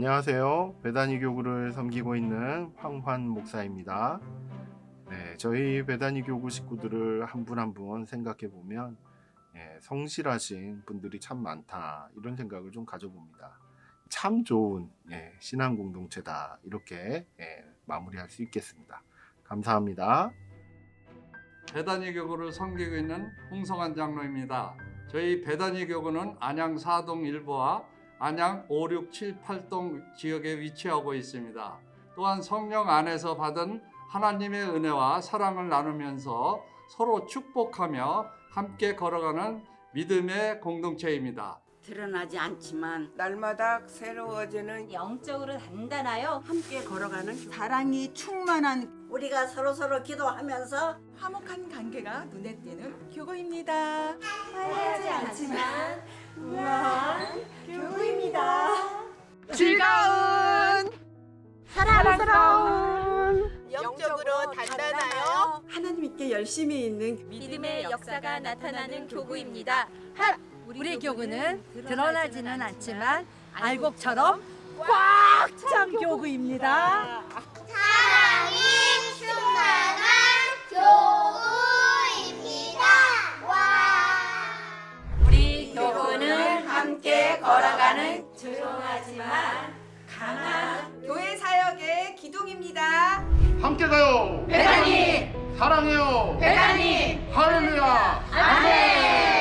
안녕하세요. 배단위 교구를 섬기고 있는 황환 목사입니다. 네, 저희 배단위 교구 식구들을 한 분 한 분 생각해 보면 예, 성실하신 분들이 참 많다 이런 생각을 좀 가져봅니다. 참 좋은 예, 신앙 공동체다 이렇게 예, 마무리할 수 있겠습니다. 감사합니다. 배단위 교구를 섬기고 있는 홍성환 장로입니다. 저희 배단위 교구는 안양 4동 일부와 안양 5, 6, 7, 8동 지역에 위치하고 있습니다. 또한 성령 안에서 받은 하나님의 은혜와 사랑을 나누면서 서로 축복하며 함께 걸어가는 믿음의 공동체입니다. 드러나지 않지만 날마다 새로워지는 영적으로 단단하여 함께 걸어가는 사랑이 충만한 우리가 서로 서로 기도하면서 화목한 관계가 눈에 띄는 교구입니다. 화려하지 않지만 우아한 교구입니다. 즐거운 사랑스러운 영적으로 단단하여 하나님께 열심히 있는 믿음의 역사가 나타나는 교구입니다. 우리 교구는 드러나지는 않지만 알곡처럼 꽉 찬 교구입니다. 사랑이 충만한 교우입니다. 와. 우리 교구는 함께 걸어가는 조용하지 기둥입니다. 함께 가요. 배단이 사랑해요. 배단이 할렐루야. 아멘.